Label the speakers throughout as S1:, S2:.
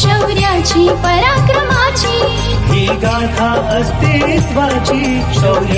S1: शौर्याची पराक्रमाची।
S2: ही गाथा अस्तित्वाची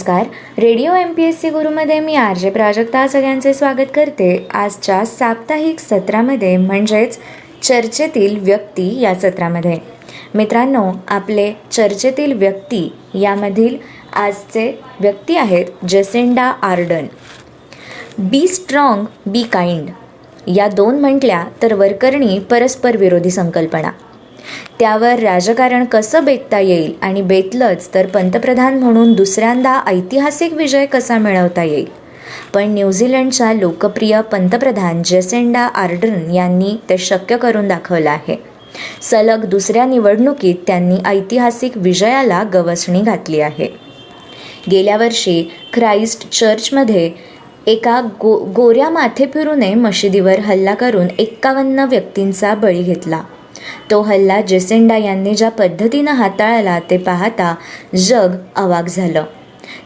S3: नमस्कार. Radio M P S C गुरुमध्ये मी आर जे प्राजक्ता सगळ्यांचे स्वागत करते. आजच्या साप्ताहिक सत्रामध्ये म्हणजेच चर्चेतील व्यक्ती या सत्रामध्ये. मित्रांनो आपले चर्चेतील व्यक्ती यामधील आजचे व्यक्ती आहेत Jacinda Ardern. Be strong be kind. या दोन म्हटल्या तर वरकरणी परस्पर विरोधी संकल्पना. त्यावर राजकारण कसं बेतता येईल आणि बेतलंच तर पंतप्रधान म्हणून दुसऱ्यांदा ऐतिहासिक विजय कसा मिळवता येईल? पण न्यूझीलंडच्या लोकप्रिय पंतप्रधान जेसेंडा आर्डन यांनी ते शक्य करून दाखवलं आहे. सलग दुसऱ्या निवडणुकीत त्यांनी ऐतिहासिक विजयाला गवसणी घातली आहे. गेल्या वर्षी ख्राईस्ट चर्चमध्ये एका गो गोऱ्या माथेफिरूने मशिदीवर हल्ला करून एक्कावन्न व्यक्तींचा बळी घेतला. तो हल्ला जेसेंडा यांनी ज्या पद्धतीनं हाताळला ते पाहता जग अवाक झालं.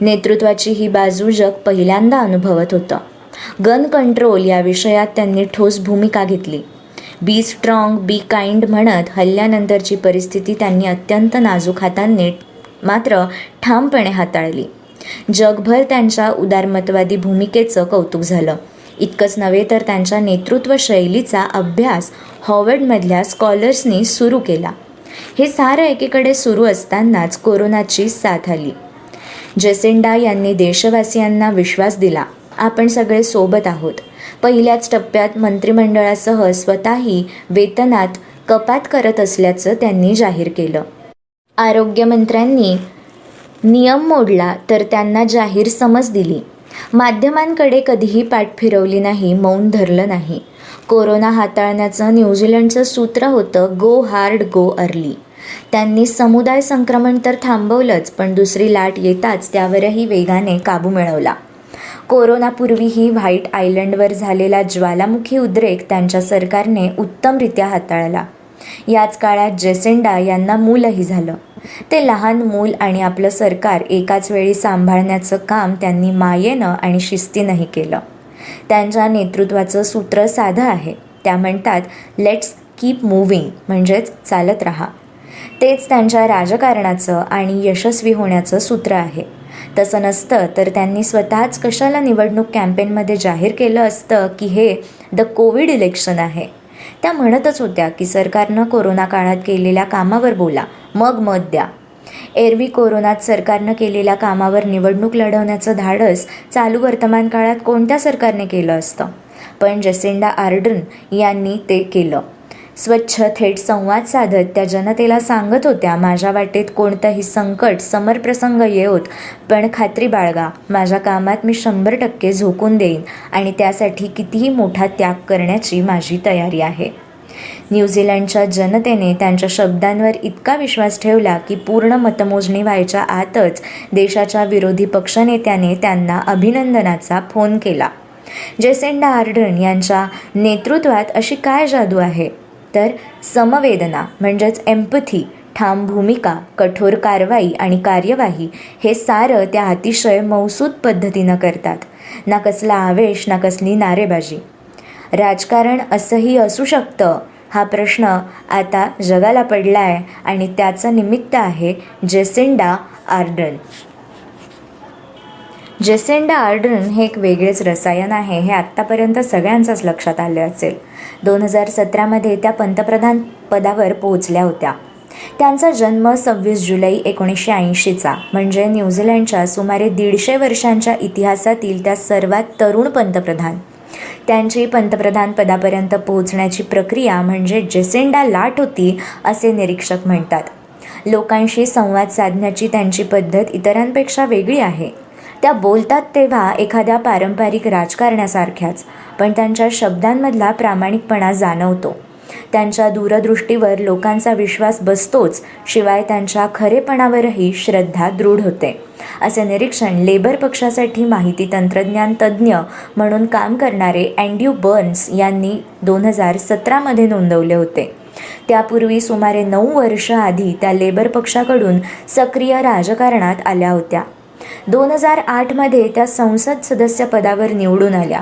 S3: नेतृत्वाची ही बाजू जग पहिल्यांदा अनुभवत होतं. गन कंट्रोल या विषयात त्यांनी ठोस भूमिका घेतली. बी स्ट्रॉंग बी काइंड म्हणत हल्ल्यानंतरची परिस्थिती त्यांनी अत्यंत नाजूक हातांनी मात्र ठामपणे हाताळली. जगभर त्यांच्या उदारमतवादी भूमिकेचं कौतुक झालं. इतकंच नव्हे तर त्यांच्या नेतृत्व शैलीचा अभ्यास हॉवर्डमधल्या स्कॉलर्सनी सुरू केला. हे सारं एकीकडे सुरू असतानाच कोरोनाची साथ आली. जेसेंडा यांनी देशवासियांना विश्वास दिला आपण सगळे सोबत आहोत. पहिल्याच टप्प्यात मंत्रिमंडळासह स्वतःही वेतनात कपात करत असल्याचं त्यांनी जाहीर केलं. आरोग्यमंत्र्यांनी नियम मोडला तर त्यांना जाहीर समज दिली. माध्यमांकडे कधीही पाठ फिरवली नाही मौन धरलं नाही. कोरोना हाताळण्याचं न्यूझीलंडचं सूत्र होतं गो हार्ड गो अर्ली. त्यांनी समुदाय संक्रमण तर थांबवलंच पण दुसरी लाट येताच त्यावरही वेगाने काबू मिळवला. कोरोनापूर्वीही व्हाईट आयलंडवर झालेला ज्वालामुखी उद्रेक त्यांच्या सरकारने उत्तमरित्या हाताळला. याच काळात जेसेंडा यांना मूलही झालं. ते लहान मूल आणि आपलं सरकार एकाच वेळी सांभाळण्याचं काम त्यांनी मायेनं आणि शिस्तीनंही केलं. त्यांच्या नेतृत्वाचं सूत्र साधं आहे. त्या म्हणतात लेट्स कीप मूव्हिंग म्हणजेच चालत राहा. तेच त्यांच्या राजकारणाचं आणि यशस्वी होण्याचं सूत्र आहे. तसं नसतं तर त्यांनी स्वतःच कशाला निवडणूक कॅम्पेनमध्ये जाहीर केलं असतं की हे द कोविड इलेक्शन आहे. त्या म्हणतच होत्या की सरकारनं कोरोना काळात केलेल्या कामावर बोला मग मत द्या. एरवी कोरोनात सरकारनं केलेल्या कामावर निवडणूक लढवण्याचं धाडस चालू वर्तमान काळात कोणत्या सरकारने केलं असतं? पण जसेंडा आर्डन यांनी ते केलं. स्वच्छ थेट संवाद साधत त्या जनतेला सांगत होत्या माझ्या वाटेत कोणतंही संकट समरप्रसंग येऊत पण खात्री बाळगा माझ्या कामात मी शंभर टक्के झोकून देईन आणि त्यासाठी कितीही मोठा त्याग करण्याची माझी तयारी आहे. न्यूझीलंडच्या जनतेने त्यांच्या शब्दांवर इतका विश्वास ठेवला की पूर्ण मतमोजणी व्हायच्या आतच देशाच्या विरोधी पक्षनेत्याने त्यांना अभिनंदनाचा फोन केला. जेसेंडा आर्डर्न यांच्या नेतृत्वात अशी काय जादू आहे? तर समवेदना म्हणजेच एम्पथी ठाम भूमिका कठोर कारवाई आणि कार्यवाही हे सारं त्या अतिशय मौसूद पद्धतीनं करतात. ना कसला आवेश ना कसली नारेबाजी. राजकारण असंही असू शकतं. हा प्रश्न आता जगाला पडला आहे आणि त्याचं निमित्त आहे जेसिंडा आर्डन जेसेंडा आर्डन हे एक वेगळेच रसायन आहे हे आत्तापर्यंत सगळ्यांचाच लक्षात आले असेल. दोन हजार सतरामध्ये त्या पंतप्रधान पदावर पोहोचल्या होत्या. त्यांचा जन्म सव्वीस जुलै एकोणीसशे ऐंशीचा म्हणजे न्यूझीलंडच्या सुमारे दीडशे वर्षांच्या इतिहासातील त्या सर्वात तरुण पंतप्रधान. त्यांची पंतप्रधान पदापर्यंत पोहोचण्याची प्रक्रिया म्हणजे जेसेंडा लाट होती असे निरीक्षक म्हणतात. लोकांशी संवाद साधण्याची त्यांची पद्धत इतरांपेक्षा वेगळी आहे. त्या बोलतात तेव्हा एखाद्या पारंपरिक राजकारण्यासारख्याच पण त्यांच्या शब्दांमधला प्रामाणिकपणा जाणवतो. त्यांच्या दूरदृष्टीवर लोकांचा विश्वास बसतोच शिवाय त्यांच्या खरेपणावरही श्रद्धा दृढ होते. असे निरीक्षण लेबर पक्षासाठी माहिती तंत्रज्ञान तज्ज्ञ म्हणून काम करणारे अँड्यू बर्न्स यांनी दोन हजार सतरामध्ये नोंदवले होते. त्यापूर्वी सुमारे नऊ वर्ष आधी त्या लेबर पक्षाकडून सक्रिय राजकारणात आल्या होत्या. दोन हजार आठमध्ये त्या संसद सदस्य पदावर निवडून आल्या.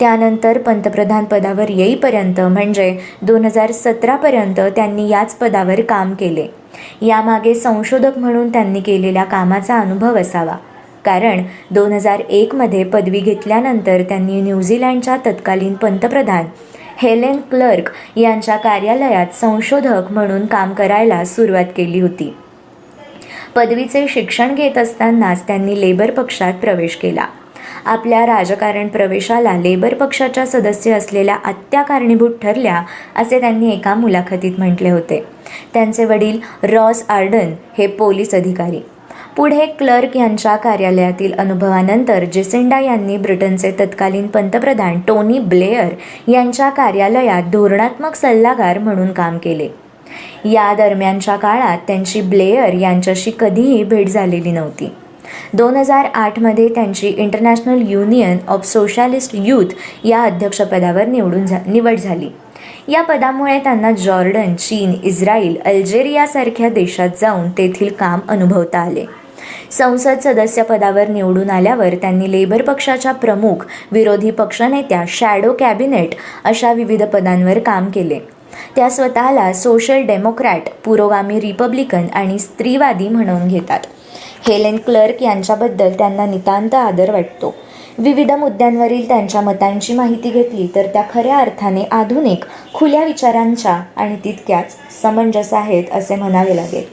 S3: त्यानंतर पंतप्रधान पदावर येईपर्यंत म्हणजे दोन हजार सतरापर्यंत त्यांनी याच पदावर काम केले. यामागे संशोधक म्हणून त्यांनी केलेल्या कामाचा अनुभव असावा. कारण दोन हजार एकमध्ये पदवी घेतल्यानंतर त्यांनी न्यूझीलँडच्या तत्कालीन पंतप्रधान हेलेन क्लर्क यांच्या कार्यालयात संशोधक म्हणून काम करायला सुरुवात केली होती. पदवीचे शिक्षण घेत असतानाच त्यांनी लेबर पक्षात प्रवेश केला. आपल्या राजकारण प्रवेशाला लेबर पक्षाच्या सदस्य असलेल्या आत्या कारणीभूत ठरल्या असे त्यांनी एका मुलाखतीत म्हटले होते. त्यांचे वडील रॉस आर्डन हे पोलीस अधिकारी. पुढे क्लर्क यांच्या कार्यालयातील अनुभवानंतर जेसिंडा यांनी ब्रिटनचे तत्कालीन पंतप्रधान टोनी ब्लेअर यांच्या कार्यालयात धोरणात्मक सल्लागार म्हणून काम केले. या दरम्यानच्या काळात त्यांची ब्लेअर यांच्याशी कधीही भेट झालेली नव्हती. दोन हजार आठमध्ये त्यांची international union of socialist youth या अध्यक्षपदावर निवडून झा निवड झाली. या पदामुळे त्यांना जॉर्डन चीन इस्रायल अल्जेरियासारख्या देशात जाऊन तेथील काम अनुभवता आले. संसद सदस्यपदावर निवडून आल्यावर त्यांनी लेबर पक्षाच्या प्रमुख विरोधी पक्षनेत्या शॅडो कॅबिनेट अशा विविध पदांवर काम केले. त्या स्वतःला सोशल डेमोक्रॅट पुरोगामी रिपब्लिकन आणि स्त्रीवादी म्हणून घेतात. हेलेन क्लर्क यांच्याबद्दल त्यांना नितांत आदर वाटतो. विविध मुद्द्यांवरील त्यांच्या मतांची माहिती घेतली तर त्या खऱ्या अर्थाने आधुनिक खुल्या विचारांच्या आणि तितक्याच समंजस आहेत असे म्हणावे लागेल.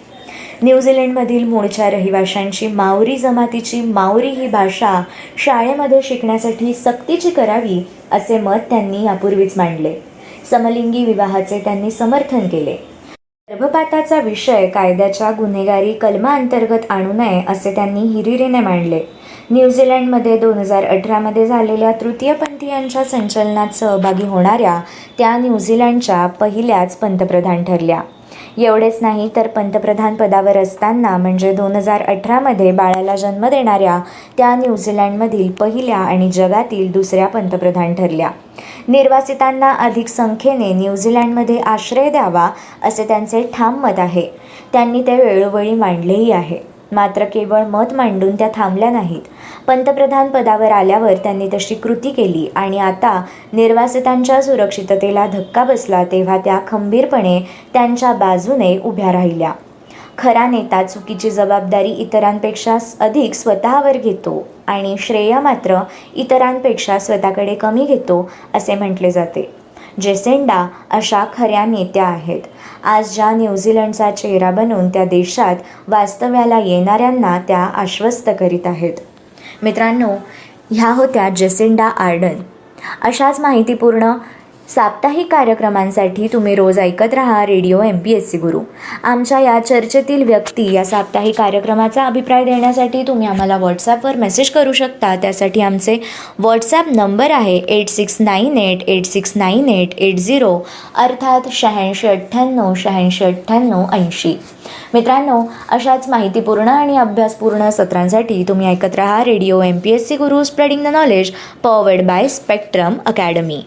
S3: न्यूझीलंडमधील मूळच्या रहिवाशांची मावरी जमातीची मावरी ही भाषा शाळेमध्ये शिकण्यासाठी सक्तीची करावी असे मत त्यांनी यापूर्वीच मांडले. समलिंगी विवाहाचे त्यांनी समर्थन केले. गर्भपाताचा विषय कायद्याच्या गुन्हेगारी कलमाअंतर्गत आणू नये असे त्यांनी हिरिरीने मांडले. न्यूझीलंडमध्ये दोन हजार अठरामध्ये झालेल्या तृतीयपंथीयांच्या संचलनात सहभागी होणाऱ्या त्या न्यूझीलंडच्या पहिल्याच पंतप्रधान ठरल्या. एवढेच नाही तर पंतप्रधान पदावर असताना म्हणजे दोन हजार अठरामध्ये बाळाला जन्म देणाऱ्या त्या न्यूझीलंडमधील पहिल्या आणि जगातील दुसऱ्या पंतप्रधान ठरल्या. निर्वासितांना अधिक संख्येने न्यूझीलंडमध्ये आश्रय द्यावा असे त्यांचे ठाम मत आहे. त्यांनी ते वेळोवेळी मांडलेही आहे. मात्र केवळ मत मांडून त्या थांबल्या नाहीत. पंतप्रधान पदावर आल्यावर त्यांनी तशी कृती केली आणि आता निर्वासितांच्या सुरक्षिततेला धक्का बसला तेव्हा त्या खंबीरपणे त्यांच्या बाजूने उभ्या राहिल्या. खरा नेता चुकीची जबाबदारी इतरांपेक्षा अधिक स्वतःवर घेतो आणि श्रेय मात्र इतरांपेक्षा स्वतःकडे कमी घेतो असे म्हटले जाते. जेसेंडा अशा खऱ्या नेत्या आहेत. आज ज्या न्यूझीलंडचा चेहरा बनून त्या देशात वास्तव्याला येणाऱ्यांना त्या आश्वस्त करीत आहेत. मित्रांनो ह्या होत्या जेसेंडा आर्डन. अशाच माहितीपूर्ण साप्ताहिक कार्यक्रमांसाठी तुम्ही रोज ऐकत राहा radio M P S C Guru. आमच्या या चर्चेतील व्यक्ती या साप्ताहिक कार्यक्रमाचा अभिप्राय देण्यासाठी तुम्ही आम्हाला व्हॉट्सॲपवर मेसेज करू शकता. त्यासाठी आमचे व्हॉट्सॲप नंबर आहे eight six nine eight eight six nine eight eight zero अर्थात शहाऐंशी अठ्ठ्याण्णव शहाऐंशी अठ्ठ्याण्णव ऐंशी. मित्रांनो अशाच माहितीपूर्ण आणि अभ्यासपूर्ण सत्रांसाठी तुम्ही ऐकत राहा radio M P S C Guru spreading the knowledge powered by Spectrum Academy